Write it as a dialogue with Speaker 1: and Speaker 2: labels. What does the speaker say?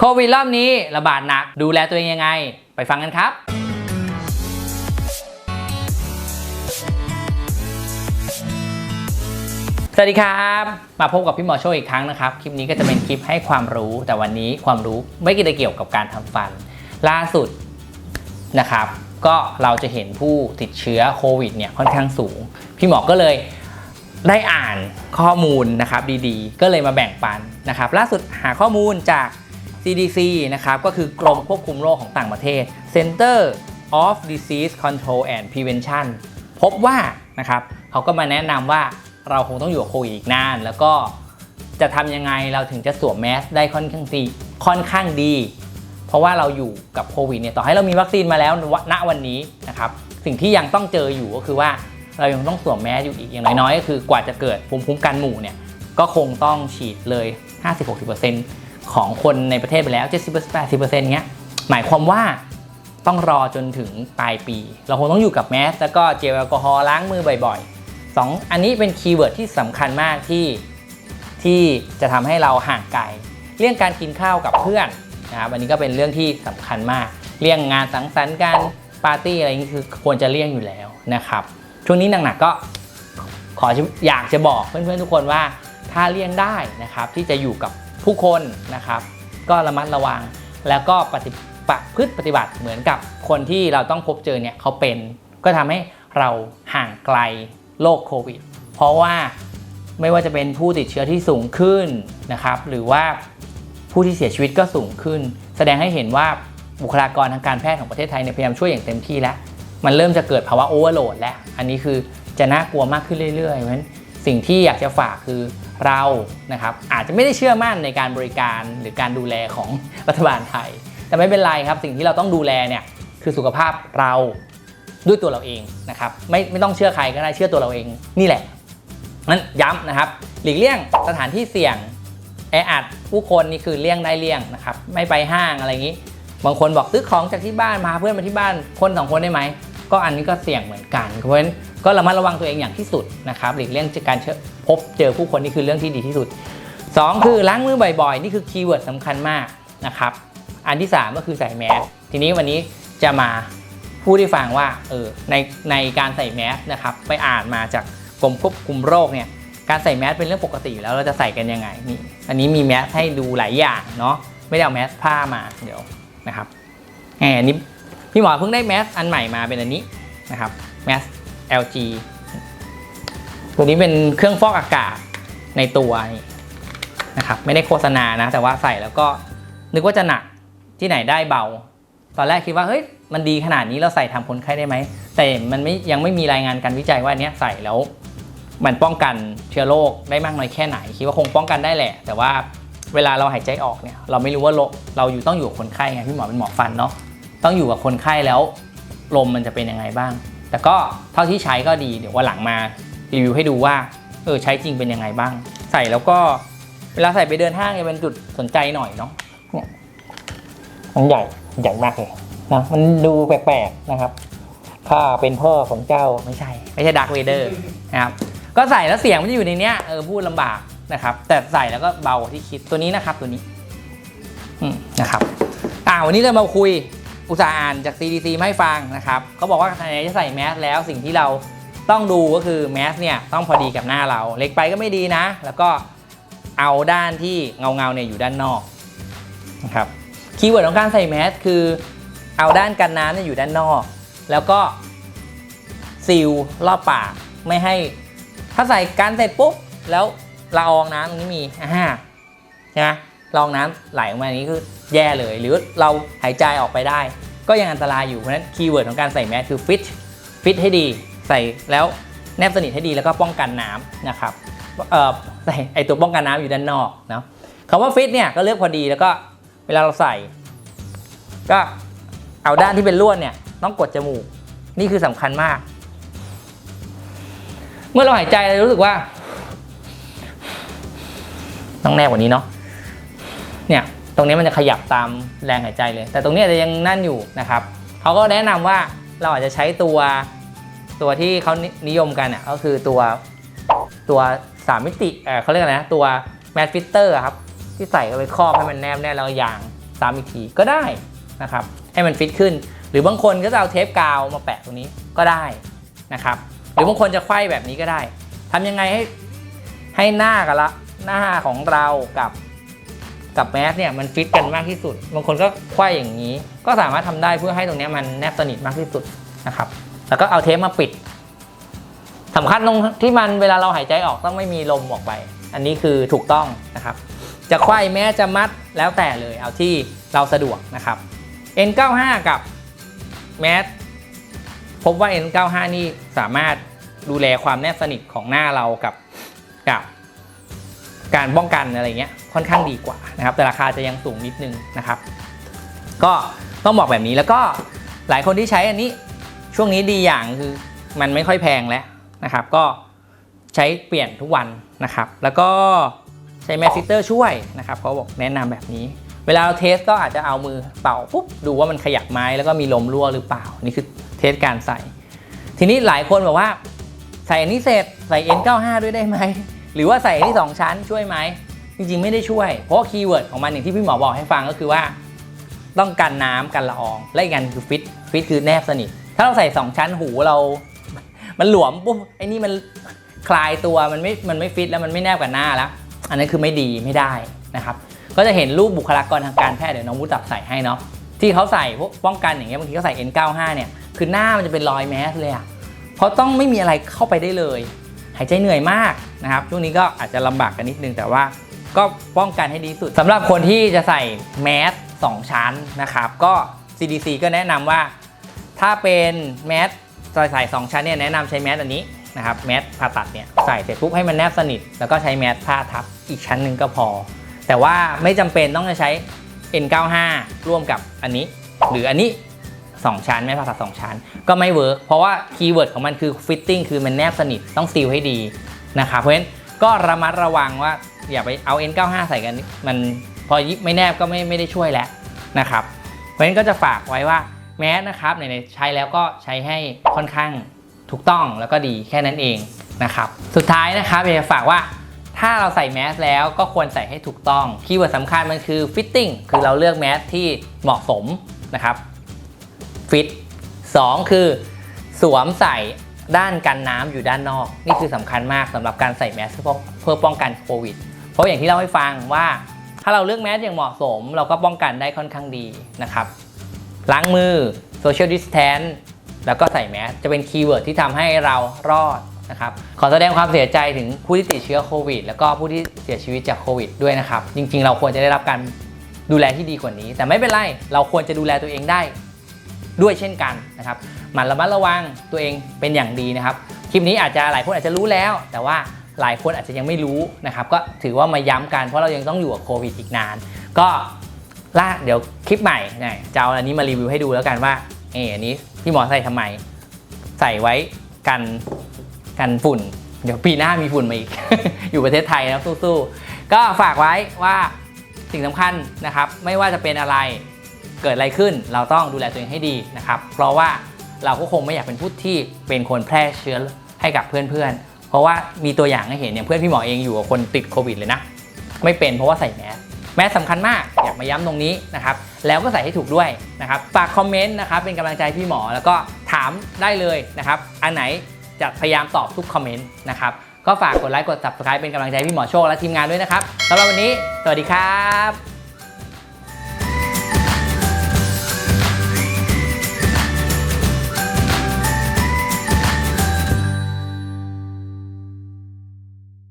Speaker 1: โควิดรอบนี้ระบาดหนักดูแลตัวเองยังไง ไปฟังกันครับ สวัสดีครับ มาพบกับพี่หมอโชว์อีกครั้งนะครับ คลิปนี้ก็จะเป็นคลิปให้ความรู้ แต่วันนี้ความรู้ไม่ได้เกี่ยวกับการทำฟัน ล่าสุดนะครับ ก็เราจะเห็นผู้ติดเชื้อโควิดเนี่ยค่อนข้างสูง พี่หมอก็เลยได้อ่านข้อมูลนะครับดีๆ ก็เลยมาแบ่งปันนะครับ ล่าสุดหาข้อมูลจาก CDC นะครับก็คือกรมควบคุมโรคของต่างประเทศ Center of Disease Control and Prevention พบว่านะครับเขาก็มาแนะนำว่าเราคงต้องอยู่กับโควิดอีกนาน แล้วก็จะทำยังไงเราถึงจะสวมแมสได้ค่อนข้างดีค่อนข้างดี เพราะว่าเราอยู่กับโควิดเนี่ยต่อให้เรามีวัคซีนมาแล้วณวันนี้นะครับสิ่งที่ยังต้องเจออยู่ก็คือว่าเรายังต้องสวมแมสอยู่อีกอย่างน้อยๆก็คือกว่าจะเกิดภูมิคุ้มกันหมู่เนี่ยก็คงต้องฉีดเลย 50-60% ของคนในประเทศไปแล้ว 70-80%เงี้ยหมายความว่าต้องรอจนถึงปลายปี เราคงต้องอยู่กับแมสแล้วก็เจลแอลกอฮอล์ล้างมือบ่อยๆสองอันนี้เป็นคีย์เวิร์ดที่สำคัญมากที่ที่จะทำให้เราห่างไกล เรื่องการกินข้าวกับเพื่อนนะครับอันนี้ก็เป็นเรื่องที่สำคัญมาก เรื่องงานสังสรรค์การปาร์ตี้อะไรนี้คือควรจะเลี่ยงอยู่แล้วนะครับ ช่วงนี้หนักๆก็ขออยากจะบอกเพื่อนๆทุกคนว่าถ้าเลี่ยงได้นะครับที่จะอยู่กับ ผู้คนนะครับ ก็ระมัดระวังแล้วก็ปฏิประพฤติปฏิบัติเหมือนกับคนที่เราต้องพบเจอเนี่ยเขาเป็น ก็ทำให้เราห่างไกลโรคโควิด เพราะว่าไม่ว่าจะเป็นผู้ติดเชื้อที่สูงขึ้นนะครับ หรือว่าผู้ที่เสียชีวิตก็สูงขึ้น แสดงให้เห็นว่าบุคลากรทางการแพทย์ของประเทศไทยเนี่ยพยายามช่วยอย่างเต็มที่แล้ว มันเริ่มจะเกิดภาวะโอเวอร์โหลดแล้ว อันนี้คือจะน่ากลัวมากขึ้นเรื่อยๆเพราะฉะนั้น สิ่งที่อยากจะฝากคือเรานะครับอาจจะไม่ได้เชื่อมั่นในการบริการหรือการดูแลของรัฐบาลไทย แต่ไม่เป็นไรครับ สิ่งที่เราต้องดูแลเนี่ยคือสุขภาพเราด้วยตัวเราเองนะครับไม่ไม่ต้องเชื่อใครก็ได้เชื่อตัวเราเองนี่แหละนั้นย้ำนะครับ หลีกเลี่ยงสถานที่เสี่ยงแออัดผู้คนนี่คือเลี่ยงได้เลี่ยงนะครับไม่ไปห้างอะไรอย่างนี้ บางคนบอกซื้อของจากที่บ้านมาเพื่อนมาที่บ้านคนสองคนได้ไหมก็อันนี้ก็เสี่ยงเหมือนกันเพราะฉะนั้น ก็ระมัดระวังตัวเองอย่างที่สุดนะครับหลีกเลี่ยงการพบเจอผู้คนนี่คือเรื่องที่ดีที่สุด 2 คือล้างมือบ่อยๆ นี่คือคีย์เวิร์ดสำคัญมากนะครับอันที่ 3 ก็คือใส่แมสทีนี้วันนี้จะมาพูดให้ฟังว่าเออในในการใส่แมสนะครับไปอ่านมาจากกรมควบคุมโรคเนี่ยการใส่แมสเป็นเรื่องปกติอยู่แล้วเราจะใส่กันยังไงนี่อันนี้มีแมสให้ดูหลายอย่างเนาะไม่ได้เอาแมสผ้ามาเดี๋ยวนะครับแหมอันนี้พี่หมอเพิ่งได้แมสอันใหม่มาเป็นอันนี้นะครับแมส LG ตัวนี้เป็นเครื่องฟอกอากาศในตัวนะครับไม่ได้โฆษณานะแต่ว่าใส่แล้วก็นึกว่าจะหนักที่ไหนได้เบา ตอนแรกคิดว่าเฮ้ยมันดีขนาดนี้เราใส่ทำคนไข้ได้ไหม แต่มันไม่ยังไม่มีรายงานการวิจัยว่าอันเนี้ยใส่แล้ว มันป้องกันเชื้อโรคได้มากน้อยแค่ไหน คิดว่าคงป้องกันได้แหละ แต่ว่าเวลาเราหายใจออกเนี่ยเราไม่รู้ว่าโรคเราอยู่ต้องอยู่กับคนไข้ไงพี่หมอเป็นหมอฟันเนาะต้องอยู่กับคนไข้แล้วลมมันจะเป็นยังไงบ้าง แต่ก็เท่าที่ใช้ก็ดีเดี๋ยววันหลังมารีวิวให้ดูว่าเออใช้จริงเป็นยังไงบ้าง ใส่แล้วก็เวลาใส่ไปเดินห้างเนี่ยเป็นจุดสนใจหน่อยเนาะเนี่ยมันใหญ่ใหญ่มากเลยนะมันดูแปลกๆนะครับข้าเป็นพ่อของเจ้าไม่ใช่ ไม่ใช่ดักเวเดอร์นะครับก็ใส่แล้วเสียงมันจะอยู่ในเนี้ยเออพูดลำบากนะครับ แต่ใส่แล้วก็เบากว่าที่คิดตัวนี้นะครับตัวนี้ อืมนะครับอ่าวันนี้เรามาคุย อุตส่าห์อ่านจาก CDC มาให้ฟังนะครับเขาบอกว่าไหนจะใส่แมสแล้วสิ่งที่เราต้องดูก็คือแมสเนี่ยต้องพอดีกับหน้าเรา เล็กไปก็ไม่ดีนะ แล้วก็เอาด้านที่เงาเงาเนี่ยอยู่ด้านนอกนะครับคีย์เวิร์ดของการใส่แมสคือเอาด้านกันน้ำเนี่ยอยู่ด้านนอก แล้วก็ซีลรอบปากไม่ให้ ถ้าใส่กันเสร็จปุ๊บแล้วละอองน้ำตรงนี้มีอ่าใช่ไหม ลองน้ำไหลออกมาอย่างนี้คือแย่เลย หรือเราหายใจออกไปได้ ก็ยังอันตรายอยู่เพราะฉะนั้นคีย์เวิร์ดของการใส่แมสคือฟิตฟิตให้ดีใส่แล้วแนบสนิทให้ดีแล้วก็ป้องกันน้ำนะครับเอ่อใส่ไอตัวป้องกันน้ำอยู่ด้านนอกเนาะคำว่าฟิตเนี่ยก็เลือกพอดีแล้วก็เวลาเราใส่ ก็เอาด้านที่เป็นลวดเนี่ยต้องกดจมูกนี่คือสำคัญมาก เมื่อเราหายใจเรารู้สึกว่า ต้องแนบกว่านี้เนาะ เนี่ยตรงนี้มันจะขยับตามแรงหายใจเลย แต่ตรงนี้อาจจะยังนั่นอยู่นะครับเขาก็แนะนำว่าเราอาจจะใช้ตัวตัวที่เขานิยมกันอะก็คือตัวตัวสามมิติเออเขาเรียกอะไรนะตัวแมสฟิตเตอร์ครับที่ใส่เข้าไปครอบให้มันแนบแน่นแล้วยางซ้ำอีกทีก็ได้นะครับให้มันฟิตขึ้น หรือบางคนก็จะเอาเทปกาวมาแปะตรงนี้ก็ได้นะครับหรือบางคนจะไขว้แบบนี้ก็ได้ทำยังไงให้ให้หน้ากับละหน้าของเรากับ กับแมสเนี่ยมันฟิตกันมากที่สุด บางคนก็ไขว้อย่างนี้ ก็สามารถทำได้เพื่อให้ตรงนี้มันแนบสนิทมากที่สุดนะครับ แล้วก็เอาเทปมาปิดสำคัญตรงที่มันเวลาเราหายใจออกต้องไม่มีลมออกไป อันนี้คือถูกต้องนะครับ จะไขว้แม้จะมัดแล้วแต่เลย เอาที่เราสะดวกนะครับ N95 กับแมสพบว่า N95 นี่สามารถดูแลความแนบสนิทของหน้าเรากับกับ การป้องกันอะไรเงี้ยค่อนข้างดีกว่านะครับแต่ราคาจะยังสูงนิดนึงนะครับ ก็ต้องบอกแบบนี้แล้วก็หลายคนที่ใช้อันนี้ช่วงนี้ดีอย่างคือมันไม่ค่อยแพงแล้วนะครับ ก็ใช้เปลี่ยนทุกวันนะครับ แล้วก็ใช้แมสซิเตอร์ช่วยนะครับเขาบอกแนะนำแบบนี้ เวลาเราเทสก็อาจจะเอามือเป่าปุ๊บดูว่ามันขยับไหมแล้วก็มีลมรั่วหรือเปล่า นี่คือเทสการใส่ ทีนี้หลายคนบอกว่าใส่อันนี้เสร็จใส่ N95 ด้วยได้ไหม หรือว่าใส่ที่ 2 ชั้นช่วยไหม จริงๆไม่ได้ช่วย เพราะคีย์เวิร์ดของมันอย่างที่พี่หมอบอกให้ฟังก็คือว่า ต้องกันน้ำกันละออง และอีกอันคือฟิตฟิตคือแนบสนิท ถ้าเราใส่ 2 ชั้นหูเรา มันหลวมปุ๊บไอ้นี่มันคลายตัวมันไม่มันไม่ฟิตแล้วมันไม่แนบกับหน้าแล้ว อันนั้นคือไม่ดีไม่ได้นะครับก็จะเห็นรูปบุคลากรทางการแพทย์เดี๋ยวน้องวุฒิจับใส่ให้เนาะที่เขาใส่พวกป้องกันอย่างเงี้ยบางทีเขาใส่ N95 เนี่ยคือหน้ามันจะเป็นรอยแมสเลยอะเพราะต้องไม่มีอะไรเข้าไปได้เลย หายใจเหนื่อยมากนะครับ ช่วงนี้ก็อาจจะลำบากกันนิดนึง แต่ว่าก็ป้องกันให้ดีสุดสำหรับคนที่จะใส่แมส2ชั้นนะครับ ก็ CDC ก็แนะนำว่า ถ้าเป็นแมสใส่2ชั้นเนี่ยแนะนำใช้แมสอันนี้นะครับแมสผ่าตัดเนี่ยใส่เสร็จปุ๊บให้มันแนบสนิท แล้วก็ใช้แมสผ้าทับอีกชั้นหนึ่งก็พอ แต่ว่าไม่จำเป็นต้องจะใช้ N95 ร่วมกับอันนี้ หรืออันนี้ 2 ชั้น แม่ผ่าตัด2ชั้น ก็ไม่เวิร์กเพราะว่าคีย์เวิร์ดของมันคือฟิตติ้งคือมันแนบสนิทต้องซีลให้ดีนะครับเพราะฉะนั้นก็ระมัดระวังว่าอย่าไปเอา N95 ใส่กันมันพอไม่แนบก็ไม่ไม่ได้ช่วยแล้วนะครับ เพราะฉะนั้นก็จะฝากไว้ว่าแมสนะครับไหนใช้แล้วก็ใช้ให้ค่อนข้างถูกต้องแล้วก็ดีแค่นั้นเองนะครับสุดท้ายนะครับอยากจะฝากว่าถ้าเราใส่แมสแล้วก็ควรใส่ให้ถูกต้องคีย์เวิร์ดสำคัญมันคือฟิตติ้งคือเราเลือกแมสที่เหมาะสมนะครับ ฟิต2คือสวมใส่ด้านกันน้ำอยู่ด้านนอก นี่คือสำคัญมากสำหรับการใส่แมสเพื่อเพื่อป้องกันโควิด เพราะอย่างที่เล่าให้ฟังว่า ถ้าเราเลือกแมสอย่างเหมาะสม เราก็ป้องกันได้ค่อนข้างดีนะครับล้างมือ social distance แล้วก็ใส่แมสจะเป็นคีย์เวิร์ดที่ทำให้เรารอดนะครับขอแสดงความเสียใจถึงผู้ที่ติดเชื้อโควิด แล้วก็ผู้ที่เสียชีวิตจากโควิดด้วยนะครับ จริงๆ เราควรจะได้รับการดูแลที่ดีกว่านี้ แต่ไม่เป็นไร เราควรจะดูแลตัวเองได้ ด้วยเช่นกันนะครับหมันระมัดระวังตัวเองเป็นอย่างดีนะครับ คลิปนี้อาจจะหลายคนอาจจะรู้แล้ว แต่ว่าหลายคนอาจจะยังไม่รู้นะครับ ก็ถือว่ามาย้ำกันเพราะเรายังต้องอยู่กับโควิดอีกนาน ก็ล่าเดี๋ยวคลิปใหม่เนี่ยจะเอาอันนี้มารีวิวให้ดูแล้วกันว่าเอออันนี้พี่หมอใส่ทำไม ใส่ไว้กันกันฝุ่น เดี๋ยวปีหน้ามีฝุ่นมาอีก อยู่ประเทศไทยนะสู้ๆก็ฝากไว้ว่าสิ่งสำคัญนะครับ ไม่ว่าจะเป็นอะไร เกิดอะไรขึ้นเราต้องดูแลตัวเองให้ดีนะครับ เพราะว่าเราก็คงไม่อยากเป็นผู้ที่เป็นคนแพร่เชื้อให้กับเพื่อนๆ เพราะว่ามีตัวอย่างให้เห็นอย่างเพื่อนพี่หมอเองอยู่กับคนติดโควิดเลยนะ ไม่เป็นเพราะว่าใส่แมสแมสสำคัญมากอยากมาย้ำตรงนี้นะครับ แล้วก็ใส่ให้ถูกด้วยนะครับฝากคอมเมนต์นะครับเป็นกำลังใจพี่หมอแล้วก็ถามได้เลยนะครับอันไหนจะพยายามตอบทุกคอมเมนต์นะครับก็ฝากกดไลค์กด subscribe เป็นกำลังใจพี่หมอโชคและทีมงานด้วยนะครับสำหรับวันนี้ สวัสดีครับ